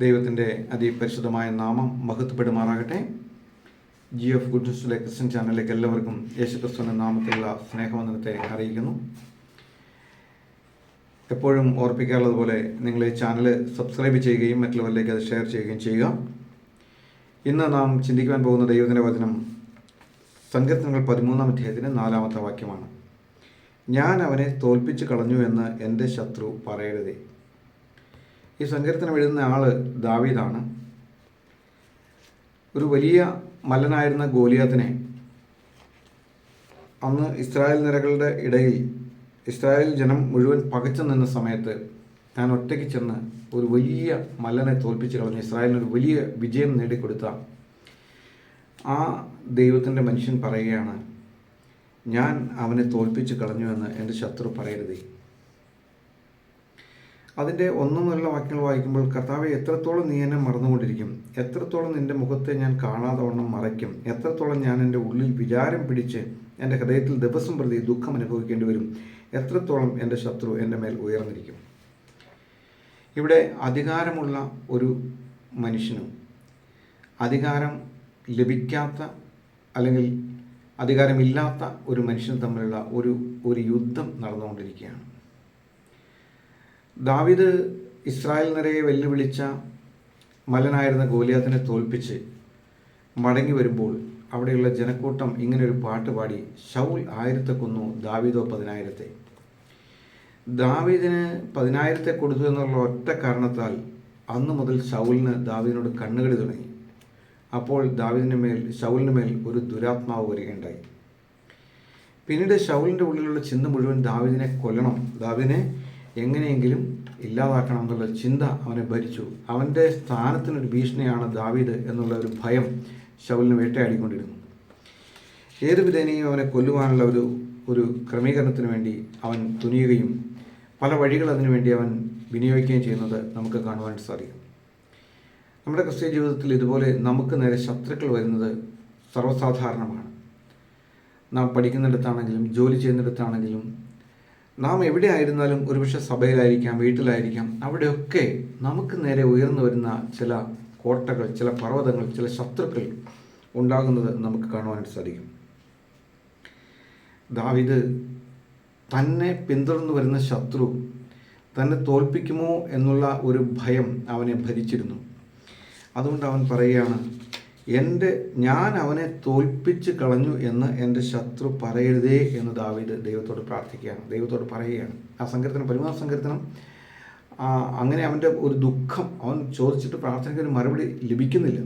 ദൈവത്തിന്റെ അതിപരിശുദ്ധമായ നാമം മഹത്വപ്പെടുമാറാകട്ടെ. ജി എഫ് ഗുഡ് ന്യൂസിലെ ക്രിസ്ത്യൻ ചാനലിലേക്ക് എല്ലാവർക്കും യേശുക്രിസ്തുവിന്റെ നാമത്തിലുള്ള സ്നേഹവന്ദനത്തെ അറിയിക്കുന്നു. എപ്പോഴും ഓർപ്പിക്കാറുള്ളതുപോലെ നിങ്ങൾ ഈ ചാനൽ സബ്സ്ക്രൈബ് ചെയ്യുകയും മറ്റുള്ളവരിലേക്ക് അത് ഷെയർ ചെയ്യുകയും ചെയ്യുക. ഇന്ന് നാം ചിന്തിക്കുവാൻ പോകുന്ന ദൈവത്തിന്റെ വചനം സങ്കീർത്തനങ്ങൾ പതിമൂന്നാം അധ്യായത്തിന് നാലാമത്തെ വാക്യമാണ്. ഞാൻ അവനെ തോൽപ്പിച്ച് കളഞ്ഞു എന്ന് എന്റെ ശത്രു പറയരുതേ. ഈ സങ്കീർത്തനം എഴുതുന്ന ആൾ ദാവീദാണ്. ഒരു വലിയ മല്ലനായിരുന്ന ഗോലിയാത്തിനെ അന്ന് ഇസ്രായേൽ നിരകളുടെ ഇടയിൽ ഇസ്രായേൽ ജനം മുഴുവൻ പകച്ചു നിന്ന സമയത്ത് താൻ ഒറ്റയ്ക്ക് ചെന്ന് ഒരു വലിയ മല്ലനെ തോൽപ്പിച്ച് കളഞ്ഞ്. ഇസ്രായേലിന് ഒരു വലിയ വിജയം നേടിക്കൊടുത്ത ആ ദൈവത്തിന്റെ മനുഷ്യൻ പറയുകയാണ് ഞാൻ അവനെ തോൽപ്പിച്ച് കളഞ്ഞുവെന്ന് എന്റെ ശത്രു പറയരുതേ. അതിന്റെ ഒന്നു മുതലുള്ള വാക്യങ്ങൾ വായിക്കുമ്പോൾ കർത്താവ് എത്രത്തോളം നീ എന്നെ മറന്നുകൊണ്ടിരിക്കും? എത്രത്തോളം നിന്റെ മുഖത്തെ ഞാൻ കാണാതെ വണ്ണം മറയ്ക്കും? എത്രത്തോളം ഞാൻ എന്റെ ഉള്ളിൽ വിചാരം പിടിച്ച് എന്റെ ഹൃദയത്തിൽ ദിവസം പ്രതി ദുഃഖം അനുഭവിക്കേണ്ടി വരും? എത്രത്തോളം എന്റെ ശത്രു എന്റെ മേൽ ഉയർന്നിരിക്കും? ഇവിടെ അധികാരമുള്ള ഒരു മനുഷ്യനും അധികാരം ലഭിക്കാത്ത അല്ലെങ്കിൽ അധികാരമില്ലാത്ത ഒരു മനുഷ്യനും തമ്മിലുള്ള ഒരു ഒരു യുദ്ധം നടന്നുകൊണ്ടിരിക്കുകയാണ്. ദാവിദ് ഇസ്രായേൽ നിരയെ വെല്ലുവിളിച്ച മലനായിരുന്ന ഗോലിയാത്തിനെ തോൽപ്പിച്ച് മടങ്ങി വരുമ്പോൾ അവിടെയുള്ള ജനക്കൂട്ടം ഇങ്ങനൊരു പാട്ട് പാടി ഷൗൽ ആയിരത്തെ കൊന്നു ദാവീദോ പതിനായിരത്തെ ദാവീദിന് പതിനായിരത്തെ കൊടുത്തു എന്നുള്ള ഒറ്റ കാരണത്താൽ അന്നു മുതൽ ഷൗലിന് ദാവീദിനോട് കണ്ണുകടി തുടങ്ങി. അപ്പോൾ ദാവീദിന് മേൽ ഷൗലിന് മേൽ ഒരു ദുരാത്മാവ് വരികയുണ്ടായി. പിന്നീട് ഷൗലിന്റെ ഉള്ളിലുള്ള ചിന്ത മുഴുവൻ ദാവീദിനെ കൊല്ലണം. ദാവീദിനെ എങ്ങനെയെങ്കിലും ഇല്ലാതാക്കണം എന്നുള്ള ചിന്ത അവനെ ഭരിച്ചു. അവന്റെ സ്ഥാനത്തിനൊരു ഭീഷണിയാണ് ദാവീദ് എന്നുള്ള ഒരു ഭയം ശൗലിന് വേട്ടയാടിക്കൊണ്ടിരുന്നു. ഏത് വിധേനയും അവനെ കൊല്ലുവാനുള്ള ഒരു ഒരു ക്രമീകരണത്തിന് വേണ്ടി അവൻ തുനിയുകയും പല വഴികൾ അതിനുവേണ്ടി അവൻ വിനിയോഗിക്കുകയും ചെയ്യുന്നത് നമുക്ക് കാണുവാൻ സാധിക്കും. നമ്മുടെ ക്രിസ്ത്യ ജീവിതത്തിൽ ഇതുപോലെ നമുക്ക് നേരെ ശത്രുക്കൾ വരുന്നത് സർവസാധാരണമാണ്. നാം പഠിക്കുന്നിടത്താണെങ്കിലും ജോലി ചെയ്യുന്നിടത്താണെങ്കിലും നാം എവിടെ ആയിരുന്നാലും ഒരുപക്ഷെ സഭയിലായിരിക്കാം വീട്ടിലായിരിക്കാം. അവിടെയൊക്കെ നമുക്ക് നേരെ ഉയർന്നു വരുന്ന ചില കോട്ടകൾ ചില പർവതങ്ങൾ ചില ശത്രുക്കൾ ഉണ്ടാകുന്നത് നമുക്ക് കാണുവാനായിട്ട് സാധിക്കും. ദാവിദ് തന്നെ പിന്തുടർന്നു വരുന്ന ശത്രു തന്നെ തോൽപ്പിക്കുമോ എന്നുള്ള ഒരു ഭയം അവനെ ഭരിച്ചിരുന്നു. അതുകൊണ്ട് അവൻ പറയുകയാണ് എന്റെ ഞാൻ അവനെ തോൽപ്പിച്ച് കളഞ്ഞു എന്ന് എന്റെ ശത്രു പറയരുതേ എന്ന് ദാവീദ് ദൈവത്തോട് പ്രാർത്ഥിക്കുകയാണ്. ദൈവത്തോട് പറയുകയാണ്. ആ സങ്കീർത്തനം പരിമാ സങ്കീർത്തനം അങ്ങനെ അവന്റെ ഒരു ദുഃഖം അവൻ ചോദിച്ചിട്ട് പ്രാർത്ഥനയ്ക്ക് ഒരു മറുപടി ലഭിക്കുന്നില്ല.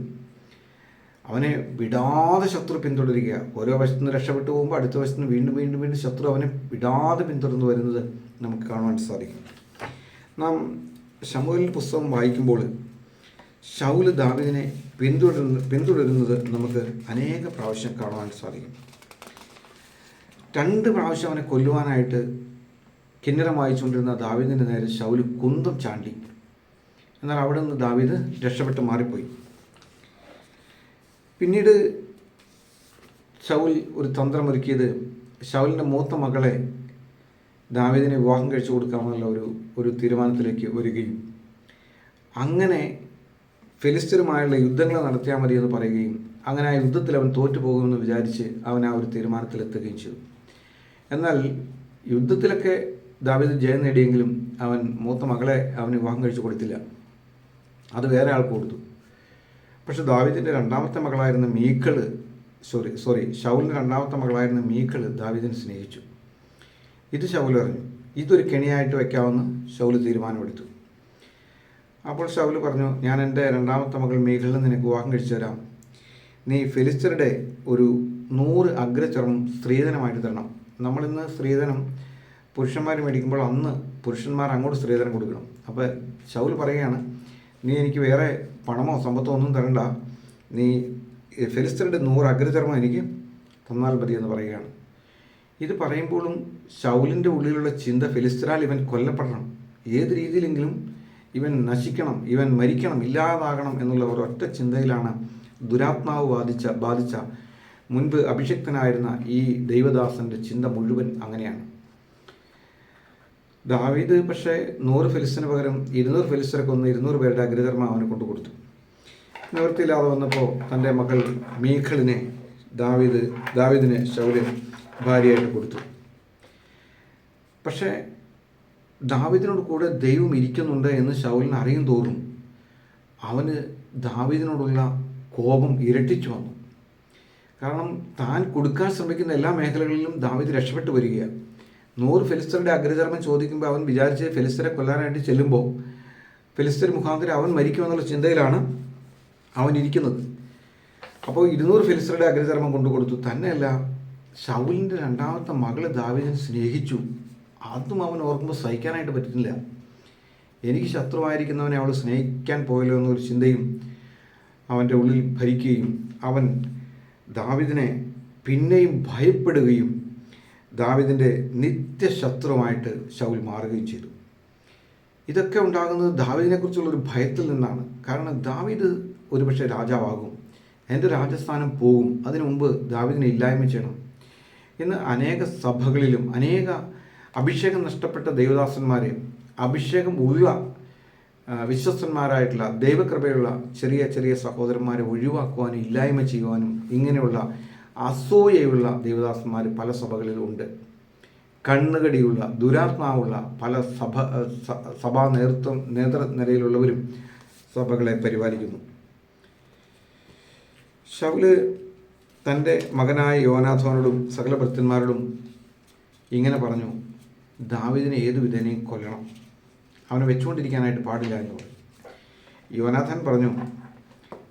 അവനെ വിടാതെ ശത്രു പിന്തുടരുക ഓരോ വശത്തു നിന്ന് രക്ഷപ്പെട്ടു പോകുമ്പോൾ അടുത്ത വശത്ത് നിന്ന് വീണ്ടും വീണ്ടും വീണ്ടും ശത്രു അവനെ വിടാതെ പിന്തുടർന്ന് വരുന്നത് നമുക്ക് കാണുവാൻ സാധിക്കും. നാം ശമുവിൽ പുസ്തകം വായിക്കുമ്പോൾ ഷൗൽ ദാവിദിനെ പിന്തുടരുന്ന പിന്തുടരുന്നത് നമുക്ക് അനേക പ്രാവശ്യം കാണുവാൻ സാധിക്കും. രണ്ട് പ്രാവശ്യം അവനെ കൊല്ലുവാനായിട്ട് കിന്നരം വായിച്ചുകൊണ്ടിരുന്ന ദാവീദിന്റെ നേരെ ഷൗൽ കുന്തം ചാണ്ടി. എന്നാൽ അവിടെ നിന്ന് ദാവീദ് രക്ഷപ്പെട്ട് മാറിപ്പോയി. പിന്നീട് ശൗൽ ഒരു തന്ത്രമൊരുക്കിയത് ഷൗലിന്റെ മൂത്ത മകളെ ദാവീദിനെ വിവാഹം കഴിച്ചു കൊടുക്കാമെന്നുള്ള ഒരു ഒരു തീരുമാനത്തിലേക്ക് വരികയും അങ്ങനെ ഫിലിസ്തീനുമായുള്ള യുദ്ധങ്ങൾ നടത്തിയാൽ മതി എന്ന് പറയുകയും അങ്ങനെ ആ യുദ്ധത്തിൽ അവൻ തോറ്റുപോകുമെന്ന് വിചാരിച്ച് അവൻ ആ ഒരു തീരുമാനത്തിലെത്തുകയും ചെയ്തു. എന്നാൽ യുദ്ധത്തിലൊക്കെ ദാവീദ് ജയം നേടിയെങ്കിലും അവൻ മൂത്ത മകളെ അവന് വിവാഹം കഴിച്ചു കൊടുത്തില്ല. അത് വേറെ ആൾക്ക് കൊടുത്തു. പക്ഷെ ദാവീദിന്റെ രണ്ടാമത്തെ മകളായിരുന്ന മീക്കൾ സോറി സോറി ഷൗലിന്റെ രണ്ടാമത്തെ മകളായിരുന്ന മീക്കൾ ദാവീദിനെ സ്നേഹിച്ചു. ഇത് ഷൗൽ അറിഞ്ഞു. ഇതൊരു കെണിയായിട്ട് വയ്ക്കാമെന്ന് ഷൗൽ തീരുമാനമെടുത്തു. അപ്പോൾ ഷൗൽ പറഞ്ഞു ഞാൻ എന്റെ രണ്ടാമത്തെ മകൾ മീഖലിന് നിനക്ക് വിവാഹം കഴിച്ചു തരാം നീ ഫിലിസ്റ്ററുടെ ഒരു നൂറ് അഗ്രചർമ്മം സ്ത്രീധനമായിട്ട് തരണം. നമ്മളിന്ന് സ്ത്രീധനം പുരുഷന്മാർ മേടിക്കുമ്പോൾ അന്ന് പുരുഷന്മാർ അങ്ങോട്ട് സ്ത്രീധനം കൊടുക്കണം. അപ്പോൾ ഷൗൽ പറയുകയാണ് നീ എനിക്ക് വേറെ പണമോ സമ്പത്തോ ഒന്നും തരണ്ട. നീ ഫിലിസ്റ്ററുടെ നൂറ് അഗ്രചർമ്മം എനിക്ക് തന്നാൽ മതി എന്ന് പറയുകയാണ്. ഇത് പറയുമ്പോഴും ഷൗലിന്റെ ഉള്ളിലുള്ള ചിന്ത ഫെലിസ്റ്ററാൽ ഇവൻ കൊല്ലപ്പെടണം. ഏത് രീതിയിലെങ്കിലും ഇവൻ നശിക്കണം ഇവൻ മരിക്കണം ഇല്ലാതാകണം എന്നുള്ള ഒരൊറ്റ ചിന്തയിലാണ് ദുരാത്മാവ് ബാധിച്ച ബാധിച്ച മുൻപ് അഭിഷിക്തനായിരുന്ന ഈ ദൈവദാസന്റെ ചിന്ത മുഴുവൻ അങ്ങനെയാണ്. ദാവീദ് പക്ഷേ നൂറ് ഫിലിസ്റ്റിന് പകരം ഇരുന്നൂറ് ഫിലിസ്തരെ കൊന്ന് ഇരുന്നൂറ് പേരുടെ അഗ്രചർമ്മം അവന് കൊണ്ടു കൊടുത്തു. നിവൃത്തിയില്ലാതെ വന്നപ്പോൾ തന്റെ മകൾ മീഖളിനെ ദാവീദ് ദാവീദിനെ ശൗര്യൻ ഭാര്യയായിട്ട് കൊടുത്തു. പക്ഷേ ദാവീദിനോട് കൂടെ ദൈവം ഇരിക്കുന്നുണ്ട് എന്ന് ശൗലിന് അറിയും തോറും അവന് ദാവീദിനോടുള്ള കോപം ഇരട്ടിച്ചു വന്നു. കാരണം താൻ കൊടുക്കാൻ ശ്രമിക്കുന്ന എല്ലാ മേഖലകളിലും ദാവീദ് രക്ഷപ്പെട്ടു വരികയാണ്. നൂറ് ഫെലിസ്തരുടെ അഗ്രചർമ്മം ചോദിക്കുമ്പോൾ അവൻ വിചാരിച്ച് ഫെലിസ്തരെ കൊല്ലാനായിട്ട് ചെല്ലുമ്പോൾ ഫെലിസ്തർ മുഖാന്തരം അവൻ മരിക്കുമെന്നുള്ള ചിന്തയിലാണ് അവൻ ഇരിക്കുന്നത്. അപ്പോൾ ഇരുന്നൂറ് ഫെലിസ്തരുടെ അഗ്രചർമ്മം കൊണ്ടു കൊടുത്തു തന്നെയല്ല ഷൗലിന്റെ രണ്ടാമത്തെ മകൾ ദാവിദിനെ സ്നേഹിച്ചു. അതും അവൻ ഓർക്കുമ്പോൾ സഹിക്കാനായിട്ട് പറ്റുന്നില്ല എനിക്ക് ശത്രുവായിരിക്കുന്നവനെ അവൾ സ്നേഹിക്കാൻ പോയല്ലോ എന്നൊരു ചിന്തയും അവന്റെ ഉള്ളിൽ ഭരിക്കുകയും അവൻ ദാവിദിനെ പിന്നെയും ഭയപ്പെടുകയും ദാവിദിന്റെ നിത്യശത്രുവായിട്ട് ശൗൽ മാറുകയും ചെയ്തു. ഇതൊക്കെ ഉണ്ടാകുന്നത് ദാവിദിനെ ഒരു ഭയത്തിൽ നിന്നാണ്. കാരണം ദാവിദ് ഒരുപക്ഷെ രാജാവാകും. എന്റെ രാജസ്ഥാനം പോകും. അതിനു മുമ്പ് ദാവിദിനെ ഇല്ലായ്മ ചെയ്യണം ഇന്ന് അനേക സഭകളിലും അനേക അഭിഷേകം നഷ്ടപ്പെട്ട ദൈവദാസന്മാരെ അഭിഷേകം ഉള്ള വിശ്വസ്തന്മാരായിട്ടുള്ള ദൈവകൃപയുള്ള ചെറിയ ചെറിയ സഹോദരന്മാരെ ഒഴിവാക്കുവാനും ഇല്ലായ്മ ചെയ്യുവാനും ഇങ്ങനെയുള്ള അസൂയയുള്ള ദൈവദാസന്മാർ പല സഭകളിലും ഉണ്ട്. കണ്ണുകടിയുള്ള ദുരാത്മാവുള്ള പല സഭ സഭാ നേതൃത്വം നേതൃനിരയിലുള്ളവരും സഭകളെ പരിപാലിക്കുന്നു. ഷൗൽ തന്റെ മകനായ യോനാഥോനോടും സകല ഭൃത്യന്മാരോടും ഇങ്ങനെ പറഞ്ഞു ദാവിദിനെ ഏതു വിധേനയും കൊല്ലണം. അവനെ വെച്ചുകൊണ്ടിരിക്കാനായിട്ട് പാടില്ല എന്ന് പറഞ്ഞു. യോനാഥൻ പറഞ്ഞു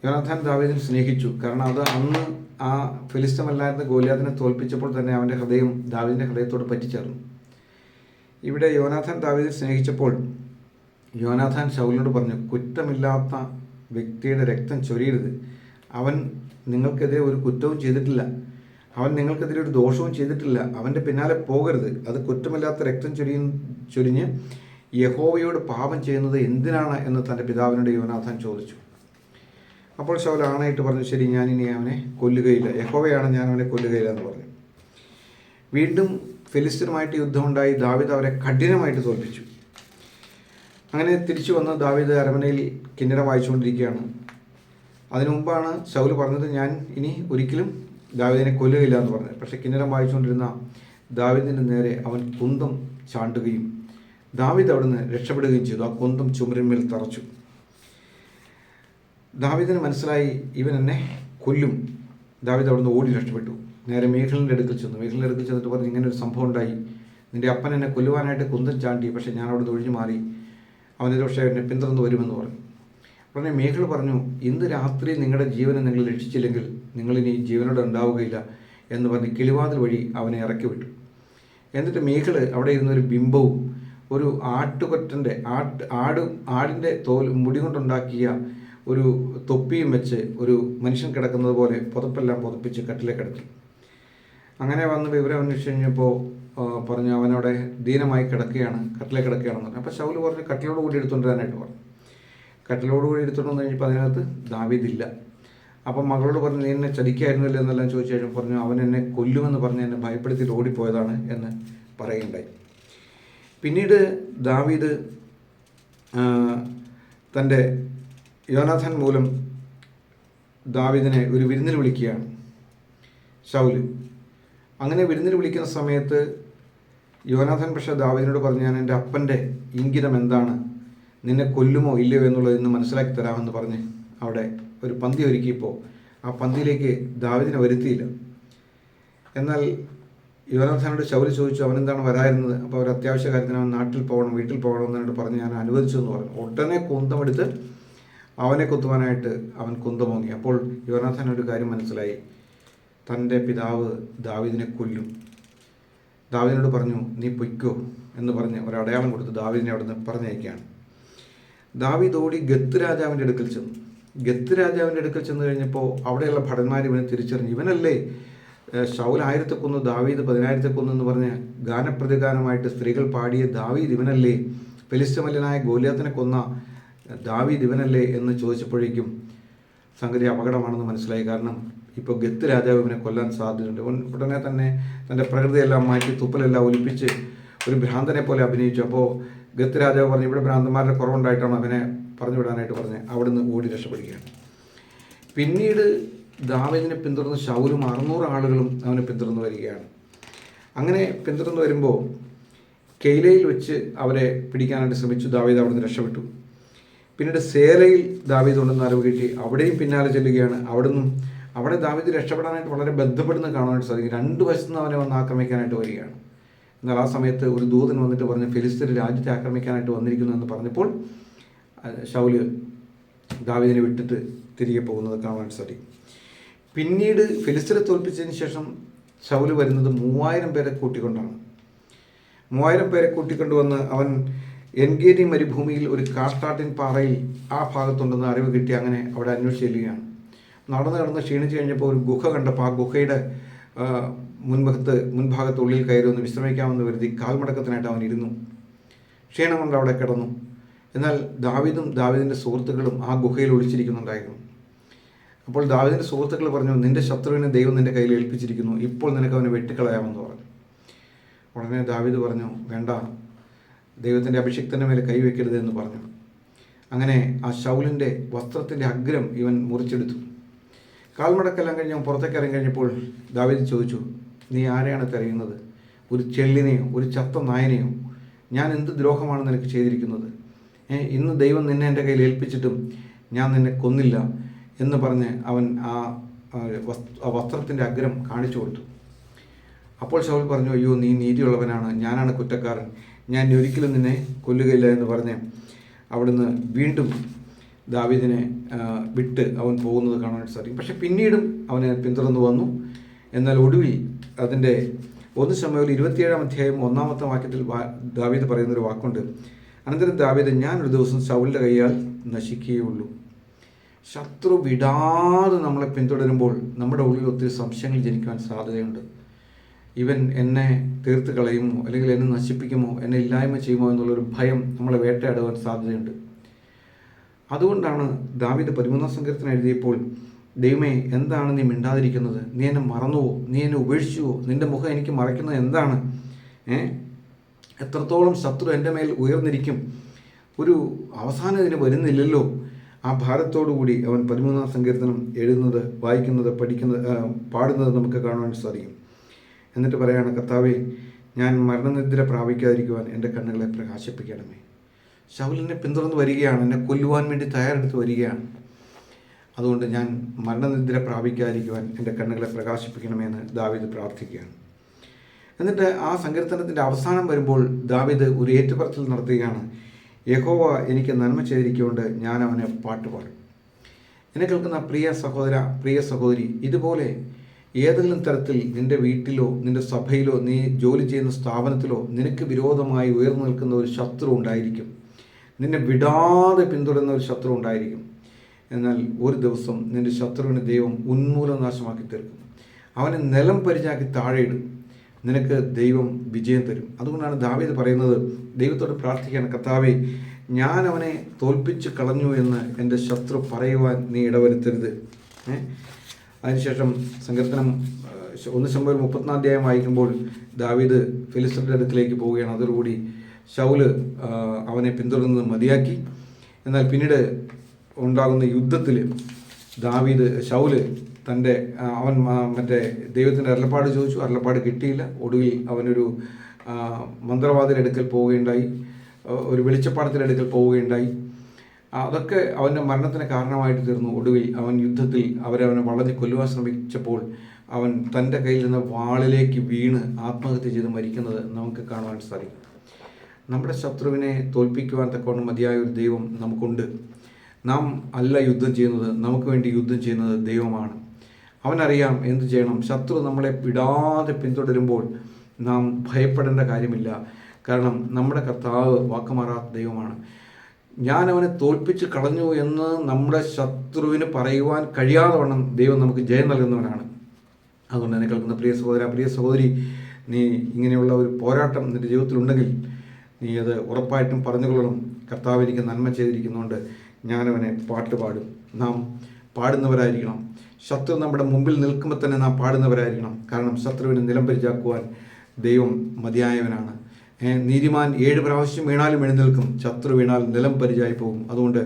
യോനാഥൻ ദാവീദിനെ സ്നേഹിച്ചു. കാരണം അത് അന്ന് ആ ഫിലിസ്തമല്ലായിരുന്ന ഗോലിയാദിനെ തോൽപ്പിച്ചപ്പോൾ തന്നെ അവന്റെ ഹൃദയം ദാവീദിന്റെ ഹൃദയത്തോട് പറ്റിച്ചേർന്നു. ഇവിടെ യോനാഥൻ ദാവീദിനെ സ്നേഹിച്ചപ്പോൾ യോനാഥാൻ ശൗലിനോട് പറഞ്ഞു കുറ്റമില്ലാത്ത വ്യക്തിയുടെ രക്തം ചൊരിയരുത്. അവൻ നിങ്ങൾക്കെതിരെ ഒരു കുറ്റവും ചെയ്തിട്ടില്ല. അവൻ നിങ്ങൾക്കെതിരെ ഒരു ദോഷവും ചെയ്തിട്ടില്ല. അവന്റെ പിന്നാലെ പോകരുത്. അത് കുറ്റമില്ലാത്ത രക്തം ചൊരിയ ചൊരിഞ്ഞ് യഹോവയോട് പാപം ചെയ്യുന്നത് എന്തിനാണ് എന്ന് തന്റെ പിതാവിനോട് യോനാഥാൻ ചോദിച്ചു. അപ്പോൾ ശൗൽ ആണായിട്ട് പറഞ്ഞു ശരി ഞാൻ ഇനി അവനെ കൊല്ലുകയില്ല. യഹോവയാണ് ഞാൻ അവനെ കൊല്ലുകയില്ല എന്ന് പറഞ്ഞു. വീണ്ടും ഫിലിസ്തീനുമായിട്ട് യുദ്ധമുണ്ടായി. ദാവിദ് അവരെ കഠിനമായിട്ട് തോൽപ്പിച്ചു. അങ്ങനെ തിരിച്ചു വന്ന് ദാവീദ് അരമനയിൽ കിന്നരം വായിച്ചുകൊണ്ടിരിക്കുകയാണ്. അതിനു മുമ്പാണ് ശൗൽ പറഞ്ഞത് ഞാൻ ഇനി ഒരിക്കലും ദാവീദിനെ കൊല്ലുകയില്ല എന്ന് പറഞ്ഞു. പക്ഷെ കിന്നരം വായിച്ചുകൊണ്ടിരുന്ന ദാവിദിന്റെ നേരെ അവൻ കുന്തം ചാണ്ടുകയും ദാവീദ് അവിടുന്ന് രക്ഷപ്പെടുകയും ചെയ്തു. ആ കുന്തം ചുമരിന്മേൽ തറച്ചു. ദാവിദിന് മനസ്സിലായി ഇവൻ എന്നെ കൊല്ലും. ദാവിദ് അവിടുന്ന് ഓടി രക്ഷപ്പെട്ടു. നേരെ മേഘലിന്റെ അടുക്കൽ ചെന്നു. മേഘലിന്റെ അടുക്കൽ ചെന്നിട്ട് പറഞ്ഞു ഇങ്ങനെ ഒരു സംഭവം ഉണ്ടായി. നിന്റെ അപ്പൻ എന്നെ കൊല്ലുവാനായിട്ട് കുന്തം ചാണ്ടി. പക്ഷെ ഞാൻ അവിടുന്ന് ഒഴിഞ്ഞു മാറി. അവനൊരു പക്ഷേ എന്നെ പിന്തുടർന്ന് വരുമെന്ന് പറഞ്ഞു. ഉടനെ മേഘൽ പറഞ്ഞു ഇന്ന് രാത്രി നിങ്ങളുടെ ജീവനെ നിങ്ങൾ രക്ഷിച്ചില്ലെങ്കിൽ നിങ്ങളിനി ജീവനോടെ ഉണ്ടാവുകയില്ല എന്ന് പറഞ്ഞ് കിളിവാതിൽ വഴി അവനെ ഇറക്കി വിട്ടു. എന്നിട്ട് മേഘൽ അവിടെ ഇരുന്നൊരു ബിംബവും ഒരു ആട്ടുകൊറ്റന്റെ ആട്ട് ആട് ആടിന്റെ തോൽ മുടി കൊണ്ടുണ്ടാക്കിയ ഒരു തൊപ്പിയും വെച്ച് ഒരു മനുഷ്യൻ കിടക്കുന്നത് പോലെ പുതപ്പെല്ലാം പുതപ്പിച്ച് കട്ടിലെ കിടത്തി അങ്ങനെ വന്ന് വിവരം അന്വേഷിച്ച് കഴിഞ്ഞപ്പോൾ പറഞ്ഞു അവനവിടെ ദീനമായി കിടക്കുകയാണ് കട്ടിലെ കിടക്കുകയാണെന്ന് പറഞ്ഞു. അപ്പോൾ ശൗൽ പറഞ്ഞു കട്ടിലോട് കൂടി എടുത്തുകൊണ്ട് വരാനായിട്ട് പറഞ്ഞു. കട്ടിലോട് കൂടി എടുത്തോണ്ട് വന്ന് കഴിഞ്ഞപ്പോൾ അതിനകത്ത് ദാവീദില്ല. അപ്പം മകളോട് പറഞ്ഞു നീ എന്നെ ചതിക്കായിരുന്നില്ല? എന്നെല്ലാം ചോദിച്ചു കഴിഞ്ഞപ്പോൾ പറഞ്ഞു അവൻ എന്നെ കൊല്ലുമെന്ന് പറഞ്ഞ് എന്നെ ഭയപ്പെടുത്തി ഓടിപ്പോയതാണ് എന്ന് പറയുണ്ടായി പിന്നീട് ദാവീദ് തന്റെ യോനാഥൻ മൂലം ദാവീദിനെ ഒരു വിരുന്നിൽ വിളിക്കുകയാണ് ശൗൽ അങ്ങനെ വിരുന്നിന് വിളിക്കുന്ന സമയത്ത് യോനാഥൻ പക്ഷേ ദാവീദിനോട് പറഞ്ഞു ഞാൻ എന്റെ അപ്പന്റെ ഇംഗിതം എന്താണ്? നിന്നെ കൊല്ലുമോ ഇല്ലയോ എന്നുള്ളത് ഇന്ന് മനസ്സിലാക്കി തരാമെന്ന് പറഞ്ഞ് അവിടെ ഒരു പന്തി ഒരുക്കിയപ്പോൾ ആ പന്തിയിലേക്ക് ദാവിദിനെ വരുത്തിയില്ല. എന്നാൽ യോനാഥാനോട് ശൗരി ചോദിച്ചു അവനെന്താണ് വരായിരുന്നത് അപ്പോൾ അവർ അത്യാവശ്യ കാര്യത്തിന് അവൻ നാട്ടിൽ പോകണം വീട്ടിൽ പോകണം എന്നോട് പറഞ്ഞ് ഞാൻ അനുവദിച്ചു എന്ന് പറഞ്ഞു. ഉടനെ കുന്തമെടുത്ത് അവനെ കുത്തുവാനായിട്ട് അവൻ കുന്തമോങ്ങി അപ്പോൾ യോനാഥാൻ ഒരു കാര്യം മനസ്സിലായി. തന്റെ പിതാവ് ദാവിദിനെ കൊല്ലും. ദാവിദിനോട് പറഞ്ഞു നീ പൊയ്ക്കോ എന്ന് പറഞ്ഞ് ഒരു അടയാളം കൊടുത്ത് ദാവിദിനെ അവിടുന്ന് പറഞ്ഞയക്കുകയാണ്. ദാവീദ് ഓടി ഗത്ത് രാജാവിന്റെ അടുക്കൽ ചെന്നു. ഗത്ത് രാജാവിന്റെ അടുക്കൽ ചെന്ന് കഴിഞ്ഞപ്പോൾ അവിടെയുള്ള ഭടന്മാർ ഇവനെ തിരിച്ചറിഞ്ഞു. ഇവനല്ലേ ശൗൽ ആയിരത്തെ കൊന്നു ദാവീദ് പതിനായിരത്തെ കൊന്നു എന്ന് പറഞ്ഞ് ഗാനപ്രതിഗാനമായിട്ട് സ്ത്രീകൾ പാടിയ ദാവീദ് ഇവനല്ലേ? ഫെലിസ്തമല്യനായ ഗോലിയാത്തിനെ കൊന്ന ദാവീദ് ഇവനല്ലേ? എന്ന് ചോദിച്ചപ്പോഴേക്കും സംഗതി അപകടമാണെന്ന് മനസ്സിലായി. കാരണം ഇപ്പോൾ ഗത്ത് രാജാവ് ഇവനെ കൊല്ലാൻ സാധ്യതയുണ്ട്. ഉടനെ തന്നെ തന്റെ പ്രകൃതിയെല്ലാം മാറ്റി തുപ്പലെല്ലാം ഒലിപ്പിച്ച് ഒരു ഭ്രാന്തനെ പോലെ അഭിനയിച്ചു. അപ്പോൾ ഗത്ത് രാജാവ് പറഞ്ഞു ഇവിടെ ഭ്രാന്തന്മാരുടെ കുറവുണ്ടായിട്ടാണ് അവനെ പറഞ്ഞു വിടാനായിട്ട് പറഞ്ഞ് അവിടുന്ന് ഓടി രക്ഷപ്പെടുകയാണ്. പിന്നീട് ദാവേദിനെ പിന്തുടർന്ന് ശൗലും അറുന്നൂറ് ആളുകളും അവനെ പിന്തുടർന്ന് വരികയാണ്. അങ്ങനെ പിന്തുടർന്ന് വരുമ്പോൾ കെയിലയിൽ വെച്ച് അവരെ പിടിക്കാനായിട്ട് ശ്രമിച്ചു ദാവീദ് അവിടുന്ന് രക്ഷപ്പെട്ടു. പിന്നീട് സേലയിൽ ദാവീദ് ഉണ്ടെന്ന് അറിവ് കിട്ടി അവിടെയും പിന്നാലെ ചെല്ലുകയാണ്. അവിടുന്ന് അവിടെ ദാവീദ് രക്ഷപ്പെടാനായിട്ട് വളരെ ബന്ധപ്പെടുന്ന കാണാനായിട്ട് സാധിക്കും. രണ്ട് വശത്തുനിന്ന് അവനെ വന്ന് ആക്രമിക്കാനായിട്ട് വരികയാണ്. എന്നാൽ ആ സമയത്ത് ഒരു ദൂതൻ വന്നിട്ട് പറഞ്ഞ് ഫിലിസ്തീൻ രാജ്യത്തെ ആക്രമിക്കാനായിട്ട് വന്നിരിക്കുന്നു എന്ന് പറഞ്ഞപ്പോൾ ഷൗൽ ദാവിദിനെ വിട്ടിട്ട് തിരികെ പോകുന്നത് കാണാൻ സാധിക്കും. പിന്നീട് ഫിലിസ്തീനെ തോൽപ്പിച്ചതിന് ശേഷം ഷൗൽ വരുന്നത് മൂവായിരം പേരെ കൂട്ടിക്കൊണ്ടാണ്. മൂവായിരം പേരെ കൂട്ടിക്കൊണ്ടുവന്ന് അവൻ എൻഗേരി മരുഭൂമിയിൽ ഒരു കാട്ടാട്ടിൻ പാറയിൽ ആ ഭാഗത്തുണ്ടെന്ന് അറിവ് കിട്ടി അങ്ങനെ അവിടെ അന്വേഷിച്ച് ചെല്ലുകയാണ്. നടന്ന് നടന്ന് ക്ഷീണിച്ച് കഴിഞ്ഞപ്പോൾ ഒരു ഗുഹ കണ്ടപ്പോൾ ആ ഗുഹയുടെ മുൻഭാഗത്ത് മുൻഭാഗത്ത് ഉള്ളിൽ കയറി ഒന്ന് വിശ്രമിക്കാമെന്ന് കരുതി കാൽമടക്കത്തിനായിട്ട് അവൻ ഇരുന്നു. ക്ഷീണം കൊണ്ട് അവിടെ കിടന്നു. എന്നാൽ ദാവിദും ദാവിദിന്റെ സുഹൃത്തുക്കളും ആ ഗുഹയിൽ ഒളിച്ചിരിക്കുന്നുണ്ടായിരുന്നു. അപ്പോൾ ദാവിദിന്റെ സുഹൃത്തുക്കൾ പറഞ്ഞു നിന്റെ ശത്രുവിനെ ദൈവം നിന്റെ കയ്യിൽ ഏൽപ്പിച്ചിരിക്കുന്നു. ഇപ്പോൾ നിനക്ക് അവനെ വെട്ടിക്കളയാമെന്ന് പറഞ്ഞു. ഉടനെ ദാവിദ് പറഞ്ഞു വേണ്ട. ദൈവത്തിന്റെ അഭിഷിക്തന്റെ മേലെ കൈവയ്ക്കരുത് എന്ന് പറഞ്ഞു. അങ്ങനെ ആ ശൗലിന്റെ വസ്ത്രത്തിന്റെ അഗ്രം ഇവൻ മുറിച്ചെടുത്തു. കാൽമടക്കെല്ലാം കഴിഞ്ഞ് പുറത്തേക്ക് ഇറങ്ങി കഴിഞ്ഞപ്പോൾ ദാവിദ് ചോദിച്ചു നീ ആരെയാണ് തിരയുന്നത്? ഒരു ചെള്ളിനെയോ ഒരു ചത്ത നായനെയോ? ഞാൻ എന്ത് ദ്രോഹമാണ് നിനക്ക് ചെയ്തിരിക്കുന്നത്? ഇന്ന് ദൈവം നിന്നെ എന്റെ കയ്യിൽ ഏൽപ്പിച്ചിട്ടും ഞാൻ നിന്നെ കൊന്നില്ല എന്ന് പറഞ്ഞ് അവൻ ആ ആ വസ്- ആ വസ്ത്രത്തിന്റെ അഗ്രം കാണിച്ചു കൊടുത്തു. അപ്പോൾ ശൗൽ പറഞ്ഞു അയ്യോ നീ നീതിയുള്ളവനാണ്. ഞാനാണ് കുറ്റക്കാരൻ. ഞാൻ ഒരിക്കലും നിന്നെ കൊല്ലുകയില്ല എന്ന് പറഞ്ഞ് അവിടുന്ന് വീണ്ടും ദാവീദിനെ വിട്ട് അവൻ പോകുന്നത് കാണാൻ സാധിക്കും. പക്ഷെ പിന്നീടും അവനെ പിന്തുടർന്നു വന്നു. എന്നാൽ ഒടുവിൽ അതിന്റെ ഒന്ന് സമയം ഇരുപത്തിയേഴാം അധ്യായം ഒന്നാമത്തെ വാക്യത്തിൽ ദാവീദ് പറയുന്നൊരു വാക്കുണ്ട്. അനന്തരം ദാവീദ് ഞാൻ ഒരു ദിവസം സൗലിന്റെ കൈയാൽ നശിക്കുകയുള്ളൂ. ശത്രു വിടാതെ നമ്മളെ പിന്തുടരുമ്പോൾ നമ്മുടെ ഉള്ളിൽ ഒത്തിരി സംശയങ്ങൾ ജനിക്കുവാൻ സാധ്യതയുണ്ട്. ഇവൻ എന്നെ തീർത്ത് കളയുമോ? അല്ലെങ്കിൽ എന്നെ നശിപ്പിക്കുമോ? എന്നെ ഇല്ലായ്മ ചെയ്യുമോ? എന്നുള്ളൊരു ഭയം നമ്മളെ വേട്ടയാടുവാൻ സാധ്യതയുണ്ട്. അതുകൊണ്ടാണ് ദാവീദ് പതിമൂന്നാം സങ്കീർത്തനം എഴുതിയപ്പോൾ ദൈവമേ എന്താണ് നീ മിണ്ടാതിരിക്കുന്നത്? നീ എന്നെ മറന്നുവോ? നീ എന്നെ ഉപേക്ഷിച്ചുവോ? നിന്റെ മുഖം എനിക്ക് മറയ്ക്കുന്നത് എന്താണ്? എത്രത്തോളം ശത്രു എന്റെ മേൽ ഉയർന്നിരിക്കും? ഒരു അവസാനം ഇതിന് വരുന്നില്ലല്ലോ. ആ ഭാരത്തോടു കൂടി അവൻ പതിമൂന്നാം സങ്കീർത്തനം എഴുതുന്നത് വായിക്കുന്നത് പഠിക്കുന്നത് പാടുന്നത് നമുക്ക് കാണുവാൻ സാധിക്കും. എന്നിട്ട് പറയാണ് കർത്താവെ ഞാൻ മരണനിദ്ര പ്രാപിക്കാതിരിക്കുവാൻ എന്റെ കണ്ണുകളെ പ്രകാശിപ്പിക്കണമേ. ശൗലിനെ പിന്തുടർന്ന് വരികയാണ് എന്നെ കൊല്ലുവാൻ വേണ്ടി തയ്യാറെടുത്ത് വരികയാണ്. അതുകൊണ്ട് ഞാൻ മരണനിദ്ര പ്രാപിക്കാതിരിക്കുവാൻ എന്റെ കണ്ണുകളെ പ്രകാശിപ്പിക്കണമെന്ന് ദാവീദ് പ്രാർത്ഥിക്കുകയാണ്. എന്നിട്ട് ആ സങ്കീർത്തനത്തിന്റെ അവസാനം വരുമ്പോൾ ദാവീദ് ഒരു ഏറ്റുപറച്ചിൽ നടത്തുകയാണ്. യഹോവ എനിക്ക് നന്മ ചെയ്തിരിക്കുകൊണ്ട് ഞാൻ അവനെ പാട്ടുപാടും എന്നെ കേൾക്കുന്ന പ്രിയ സഹോദര പ്രിയ സഹോദരി ഇതുപോലെ ഏതെങ്കിലും തരത്തിൽ നിന്റെ വീട്ടിലോ നിന്റെ സഭയിലോ നീ ജോലി ചെയ്യുന്ന സ്ഥാപനത്തിലോ നിനക്ക് വിരോധമായി ഉയർന്നു നിൽക്കുന്ന ഒരു ശത്രു ഉണ്ടായിരിക്കും. നിന്നെ വിടാതെ പിന്തുടരുന്ന ഒരു ശത്രു ഉണ്ടായിരിക്കും. എന്നാൽ ഒരു ദിവസം നിന്റെ ശത്രുവിന് ദൈവം ഉന്മൂലനാശമാക്കി തീർക്കും. അവനെ നിലം പരിചാക്കി താഴെയിടും നിനക്ക് ദൈവം വിജയം തരും. അതുകൊണ്ടാണ് ദാവീദ് പറയുന്നത് ദൈവത്തോട് പ്രാർത്ഥിക്കുകയാണ് കർത്താവെ ഞാൻ അവനെ തോൽപ്പിച്ച് കളഞ്ഞു എന്ന് എന്റെ ശത്രു പറയുവാൻ നീ ഇടവരുത്തരുത്. അതിനുശേഷം സങ്കീർത്തനം ഒന്ന് ശമ്പൽ മുപ്പത്തിനാല് അധ്യായം വായിക്കുമ്പോൾ ദാവീദ് ഫിലിസ്റ്റിന്റെ അടുക്കിലേക്ക് പോവുകയാണ്. അതോടുകൂടി ഷൗൽ അവനെ പിന്തുടർന്നത് മതിയാക്കി. എന്നാൽ പിന്നീട് ഉണ്ടാകുന്ന യുദ്ധത്തിൽ ദാവീദ് ശൗൽ തന്റെ അവൻ മറ്റേ ദൈവത്തിന്റെ അരുളപ്പാട് ചോദിച്ചു. അരുളപ്പാട് കിട്ടിയില്ല. ഒടുവിൽ അവനൊരു അടുക്കൽ പോവുകയുണ്ടായി. ഒരു വെളിച്ചപ്പാടത്തിന്റെ അടുക്കൽ പോവുകയുണ്ടായി. അതൊക്കെ അവന്റെ മരണത്തിന് കാരണമായിട്ട് തീർന്നു. ഒടുവിൽ അവൻ യുദ്ധത്തിൽ അവരവനെ വളഞ്ഞ് കൊല്ലുവാൻ ശ്രമിച്ചപ്പോൾ അവൻ തന്റെ കയ്യിൽ നിന്ന് വാളിലേക്ക് വീണ് ആത്മഹത്യ ചെയ്ത് മരിക്കുന്നത് നമുക്ക് കാണുവാൻ സാധിക്കും. നമ്മുടെ ശത്രുവിനെ തോൽപ്പിക്കുവാൻ തക്കവണ്ണം മതിയായ ഒരു ദൈവം നമുക്കുണ്ട്. നാം അല്ല യുദ്ധം ചെയ്യുന്നത് നമുക്ക് വേണ്ടി യുദ്ധം ചെയ്യുന്നത് ദൈവമാണ്. അവനറിയാം എന്ത് ചെയ്യണം. ശത്രു നമ്മളെ വിടാതെ പിന്തുടരുമ്പോൾ നാം ഭയപ്പെടേണ്ട കാര്യമില്ല. കാരണം നമ്മുടെ കർത്താവ് വാക്കുമാറാത്ത ദൈവമാണ്. ഞാൻ അവനെ തോൽപ്പിച്ച് കളഞ്ഞു എന്ന് നമ്മുടെ ശത്രുവിന് പറയുവാൻ കഴിയാതെ വണ്ണം ദൈവം നമുക്ക് ജയം നൽകുന്നവനാണ്. അതുകൊണ്ട് തന്നെ കേൾക്കുന്ന പ്രിയ സഹോദര പ്രിയ സഹോദരി നീ ഇങ്ങനെയുള്ള ഒരു പോരാട്ടം നിന്റെ ജീവിതത്തിലുണ്ടെങ്കിൽ നീ അത് ഉറപ്പായിട്ടും പറഞ്ഞുകൊള്ളണം. കർത്താവ് എനിക്ക് നന്മ ചെയ്തിരിക്കുന്നതുകൊണ്ട് ഞാനവനെ പാട്ട് പാടും. നാം പാടുന്നവരായിരിക്കണം. ശത്രു നമ്മുടെ മുമ്പിൽ നിൽക്കുമ്പോൾ തന്നെ നാം പാടുന്നവരായിരിക്കണം. കാരണം ശത്രുവിനെ നിലംപരിച്ചാക്കുവാൻ ദൈവം മതിയായവനാണ്. നീതിമാൻ ഏഴ് പ്രാവശ്യം വീണാലും എഴുന്നേൽക്കും. ശത്രു വീണാൽ നിലം പരിചായി പോകും. അതുകൊണ്ട്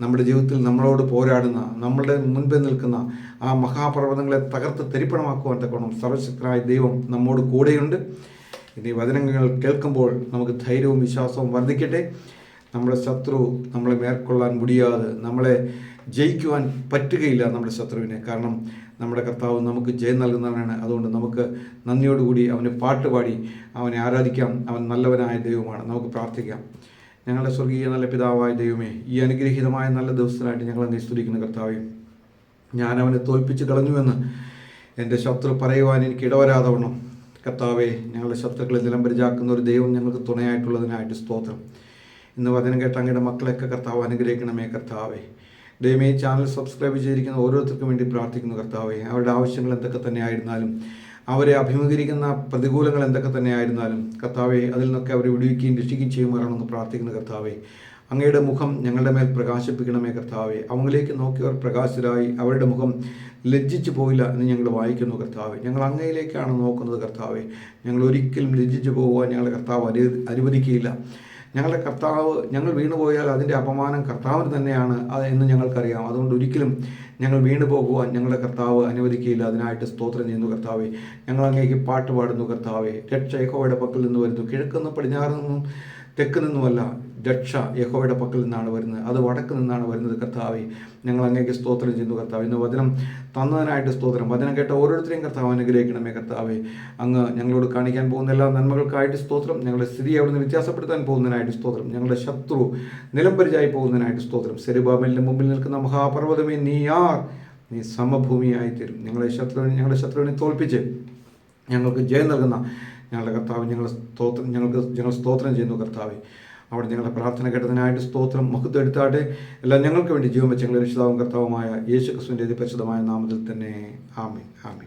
നമ്മുടെ ജീവിതത്തിൽ നമ്മളോട് പോരാടുന്ന നമ്മളുടെ മുൻപിൽ നിൽക്കുന്ന ആ മഹാപർവതങ്ങളെ തകർത്ത് തെരിപ്പണമാക്കുവാൻ തക്കോണം സർവശക്തനായ ദൈവം നമ്മോട് കൂടെയുണ്ട്. ഇനി വചനങ്ങൾ കേൾക്കുമ്പോൾ നമുക്ക് ധൈര്യവും വിശ്വാസവും വർദ്ധിക്കട്ടെ. നമ്മുടെ ശത്രു നമ്മളെ മേற்കൊള്ളാൻ മുടിയാതെ നമ്മളെ ജയിക്കുവാൻ പറ്റുകയില്ല നമ്മുടെ ശത്രുവിനെ. കാരണം നമ്മുടെ കർത്താവ് നമുക്ക് ജയം നൽകുന്നവനാണ്. അതുകൊണ്ട് നമുക്ക് നന്ദിയോടുകൂടി അവന് പാട്ടുപാടി അവനെ ആരാധിക്കാം. അവൻ നല്ലവനായ ദൈവമാണ്. നമുക്ക് പ്രാർത്ഥിക്കാം. ഞങ്ങളുടെ സ്വർഗീയ നല്ല പിതാവായ ദൈവമേ ഈ അനുഗ്രഹീതമായ നല്ല ദിവസത്തിനായിട്ട് ഞങ്ങൾ അങ്ങ് സ്തുതിക്കുന്ന കർത്താവേ. ഞാൻ അവനെ തോൽപ്പിച്ച് കളഞ്ഞുവെന്ന് എന്റെ ശത്രു പറയുവാൻ എനിക്ക് ഇടവരാതെ വണ്ണം കർത്താവെ ഞങ്ങളുടെ ശത്രുക്കളെ നിലംപരിചാക്കുന്ന ഒരു ദൈവം ഞങ്ങൾക്ക് തുണയായിട്ടുള്ളതിനായിട്ട് സ്തോത്രം. ഇന്ന് വചനം കേട്ട അങ്ങയുടെ മക്കളെയൊക്കെ കർത്താവ് അനുഗ്രഹിക്കണമേ കർത്താവേ. ദൈവമേ ഈ ചാനൽ സബ്സ്ക്രൈബ് ചെയ്തിരിക്കുന്ന ഓരോരുത്തർക്കും വേണ്ടി പ്രാർത്ഥിക്കുന്നു കർത്താവെ. അവരുടെ ആവശ്യങ്ങൾ എന്തൊക്കെ തന്നെ ആയിരുന്നാലും അവരെ അഭിമുഖീകരിക്കുന്ന പ്രതികൂലങ്ങൾ എന്തൊക്കെ തന്നെ ആയിരുന്നാലും കർത്താവെ അതിൽ നിന്നൊക്കെ അവരെ വിടുവിക്കുകയും രക്ഷിക്കുകയും ചെയ്യുമാറാണെന്ന് പ്രാർത്ഥിക്കുന്ന കർത്താവെ. അങ്ങയുടെ മുഖം ഞങ്ങളുടെ മേൽ പ്രകാശിപ്പിക്കണമേ കർത്താവെ. അവങ്ങളിലേക്ക് നോക്കിയവർ പ്രകാശരായി അവരുടെ മുഖം ലജ്ജിച്ചു പോയില്ല എന്ന് ഞങ്ങൾ വായിക്കുന്നു കർത്താവെ. ഞങ്ങൾ അങ്ങയിലേക്കാണ് നോക്കുന്നത് കർത്താവെ. ഞങ്ങൾ ഒരിക്കലും ലജ്ജിച്ചു പോകുവാൻ ഞങ്ങളുടെ കർത്താവ് അനു അനുവദിക്കുകയില്ല. ഞങ്ങളുടെ കർത്താവ് ഞങ്ങൾ വീണുപോയാൽ അതിന്റെ അപമാനം കർത്താവിന് തന്നെയാണ് എന്ന് ഞങ്ങൾക്കറിയാം. അതുകൊണ്ട് ഒരിക്കലും ഞങ്ങൾ വീണു പോകുവാൻ ഞങ്ങളുടെ കർത്താവ് അനുവദിക്കുകയില്ല. അതിനായിട്ട് സ്തോത്രം ചെയ്യുന്നു കർത്താവെ. ഞങ്ങൾ അങ്ങേക്ക് പാട്ട് പാടുന്നു കർത്താവെ. രക്ഷ യഹോവയുടെ പക്കൽ നിന്ന് വരുന്നു. കിഴക്കുനിന്നും പടിഞ്ഞാറ് നിന്നും തെക്ക് നിന്നുമല്ല രക്ഷ യഹോയുടെ പക്കൽ നിന്നാണ് വരുന്നത്. അത് വടക്ക് നിന്നാണ് വരുന്നത് കർത്താവെ. ഞങ്ങൾ അങ്ങേക്ക് സ്തോത്രം ചെയ്യുന്നു കർത്താവ്. ഇന്ന് വചനം തന്നതിനായിട്ട് സ്തോത്രം. വചനം കേട്ട ഓരോരുത്തരെയും കർത്താവ് അനുഗ്രഹിക്കണമേ കർത്താവെ. അങ്ങ് ഞങ്ങളോട് കാണിക്കാൻ പോകുന്ന എല്ലാ നന്മകൾക്കായിട്ട് സ്തോത്രം. ഞങ്ങളുടെ സ്ഥിതി അവിടുന്ന് വ്യത്യാസപ്പെടുത്താൻ പോകുന്നതിനായിട്ട് സ്തോത്രം. ഞങ്ങളുടെ ശത്രു നിലംപരിചായി പോകുന്നതിനായിട്ട് സ്തോത്രം. സെരുബാബലിന്റെ മുമ്പിൽ നിൽക്കുന്ന മഹാപർവതമേ നീ ആർ? നീ സമഭൂമിയായി തരും ഞങ്ങളെ ശത്രുവിനെ ഞങ്ങളുടെ ശത്രുവിനെ തോൽപ്പിച്ച് ഞങ്ങൾക്ക് ജയം നൽകുന്ന ഞങ്ങളുടെ കർത്താവ് ഞങ്ങൾ സ്തോത്രം ഞങ്ങൾക്ക് ഞങ്ങൾ സ്തോത്രം ചെയ്യുന്നു കർത്താവ്. അവിടെ ഞങ്ങളുടെ പ്രാർത്ഥന കേട്ടതിനായിട്ട് സ്തോത്രം മഹത്വം എടുത്താട്ടെ. എല്ലാം ഞങ്ങൾക്ക് വേണ്ടി ജീവൻ വെച്ച് ഞങ്ങളുടെ രക്ഷിതാവും കർത്താവുമായ യേശു ക്രിസ്തുവിന്റെ പരിശുദ്ധമായ നാമത്തിൽ തന്നെ. ആമീൻ ആമേ